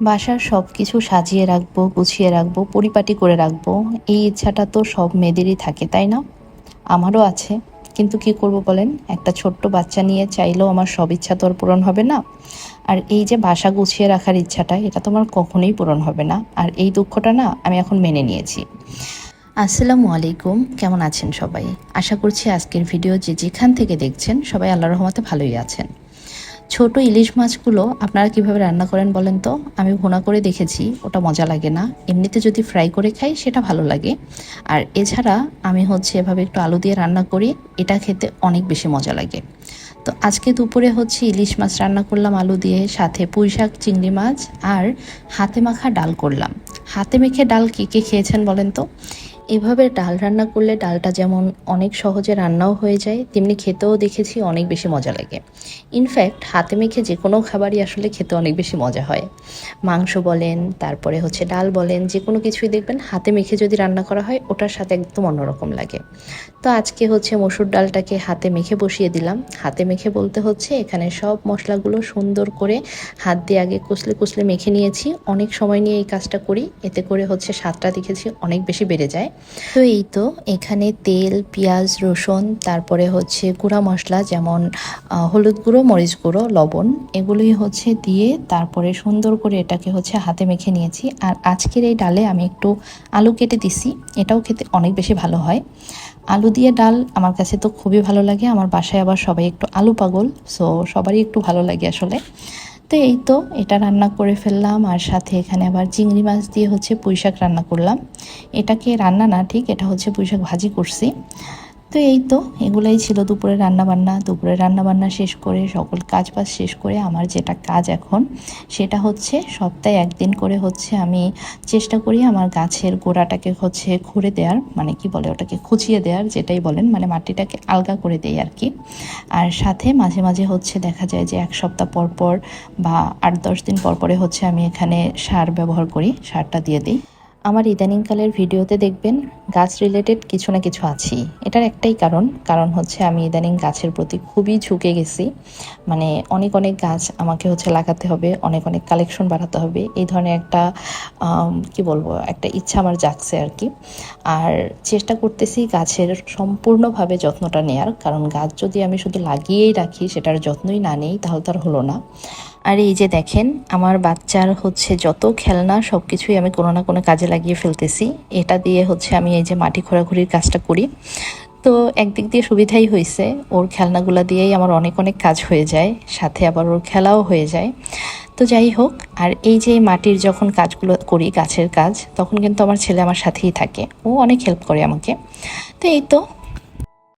বাসার সব কিছু সাজিয়ে রাখব, গুছিয়ে রাখব, পরিপাটি করে রাখব। এই ইচ্ছাটা তো সব মেয়েদেরই থাকে, তাই না? আমারও আছে। কিন্তু কি করব বলেন? একটা ছোট্ট বাচ্চা নিয়ে চাইলেও আমার সব ইচ্ছা তো আর পূরণ হবে না। আর এই যে বাসা গুছিয়ে রাখার ইচ্ছাটা, এটা তো আমার কখনোই পূরণ হবে না। আর এই দুঃখটা না আমি এখন মেনে নিয়েছি। আসসালামু আলাইকুম। কেমন আছেন সবাই? আশা করছি আজকের ভিডিও যে যেখান থেকে দেখছেন, সবাই আল্লাহ রহমতে ভালোই আছেন। ছোট ইলিশ মাছগুলো আপনারা কীভাবে রান্না করেন বলেন তো? আমি ভুনা করে দেখেছি, ওটা মজা লাগে না। এমনিতে যদি ফ্রাই করে খাই, সেটা ভালো লাগে। আর এছাড়া আমি হচ্ছে এভাবে একটু আলু দিয়ে রান্না করি, এটা খেতে অনেক বেশি মজা লাগে। তো আজকে দুপুরে হচ্ছে ইলিশ মাছ রান্না করলাম, আলু দিয়ে, সাথে পুঁই শাক, চিংড়ি মাছ, আর হাতে মাখা ডাল করলাম। হাতে মেখে ডাল কে কে খেয়েছেন বলেন তো? এভাবে ডাল রান্না করলে ডালটা যেমন অনেক সহজে রান্নাও হয়ে যায়, তেমনি খেতেও দেখেছি অনেক বেশি মজা লাগে। ইনফ্যাক্ট হাতে মেখে যে কোনো খাবারই আসলে খেতে অনেক বেশি মজা হয়। মাংস বলেন, তারপরে হচ্ছে ডাল বলেন যে কোনো কিছুই দেখবেন, হাতে মেখে যদি রান্না করা হয়, ওটার সাথে একদম অন্যরকম লাগে। তো আজকে হচ্ছে মসুর ডালটাকে হাতে মেখে বসিয়ে দিলাম। হাতে মেখে বলতে হচ্ছে, এখানে সব মশলাগুলো সুন্দর করে হাত দিয়ে আগে কুচলে কুচলে মেখে নিয়েছি। অনেক সময় নিয়ে এই কাজটা করি, এতে করে হচ্ছে স্বাদটা দেখেছি অনেক বেশি বেড়ে যায়। তো এই তো, এখানে তেল, পেঁয়াজ, রসুন, তারপরে হচ্ছে গুঁড়া মশলা যেমন হলুদ গুঁড়ো, মরিচ গুঁড়ো, লবণ, এগুলোই হচ্ছে দিয়ে তারপরে সুন্দর করে এটাকে হচ্ছে হাতে মেখে নিয়েছি। আর আজকের এই ডালে আমি একটু আলু কেটে দিছি, এটাও খেতে অনেক বেশি ভালো হয়। আলু দিয়ে ডাল আমার কাছে তো খুবই ভালো লাগে, আমার বাসায় আবার সবাই একটু আলু পাগল সো সবারই একটু ভালো লাগে আসলে। তো এই তো এটা রান্না করে ফেললাম, আর সাথে এখানে আবার চিংড়ি মাছ দিয়ে হচ্ছে পুঁইশাক রান্না করলাম। এটাকে রান্না না, ঠিক? এটা হচ্ছে পুঁইশাক ভাজি করছি। তো এই তো, এগুলাই ছিল দুপুরে রান্না বান্না দুপুরে রান্না বান্না শেষ করে, সকল কাজ বাজ শেষ করে আমার যেটা কাজ এখন, সেটা হচ্ছে সপ্তাহে একদিন করে হচ্ছে আমি চেষ্টা করি আমার গাছের গোড়াটাকে হচ্ছে খুঁড়ে দেওয়ার মানে কি বলে ওটাকে, খুঁচিয়ে দেওয়ার যেটাই বলেন মানে মাটিটাকে আলগা করে দেই আর কি। আর সাথে মাঝে মাঝে হচ্ছে দেখা যায় যে এক সপ্তাহ পর পর বা আট দশ দিন পর পরে হচ্ছে আমি এখানে সার ব্যবহার করি, সারটা দিয়ে দিই। আমার ইদানিংকালের ভিডিওতে দেখবেন গাছ রিলেটেড কিছু না কিছু আছেই এটার একটাই কারণ কারণ হচ্ছে আমি ইদানিং গাছের প্রতি খুবই ঝুঁকে গেছি। মানে অনেক অনেক গাছ আমাকে হচ্ছে লাগাতে হবে, অনেক অনেক কালেকশন বাড়াতে হবে। এই ধরনের একটা কি বলব, একটা ইচ্ছা আমার জাগছে আর কি আর চেষ্টা করতেছি গাছের সম্পূর্ণভাবে যত্নটা নেয়ার, কারণ গাছ যদি আমি শুধু লাগিয়েই রাখি, সেটার যত্নই না নেই, তাহলে তার হলো না। আর এই যে দেখেন, আমার বাচ্চার হচ্ছে যত খেলনা সব কিছুই আমি কোনো না কোনো কাজে লাগিয়ে ফেলতেছি। এটা দিয়ে হচ্ছে আমি এই যে মাটি খোঁড়াখুড়ির কাজটা করি। তো একদিক দিয়ে সুবিধাই হয়েছে ওর খেলনাগুলো দিয়েই আমার অনেক অনেক কাজ হয়ে যায়, সাথে আবার ওর খেলাও হয়ে যায়। তো যাই হোক, আর এই যে মাটির যখন কাজগুলো করি, গাছের কাজ, তখন কিন্তু আমার ছেলে আমার সাথেই থাকে। ও অনেক হেল্প করে আমাকে। তো এই তো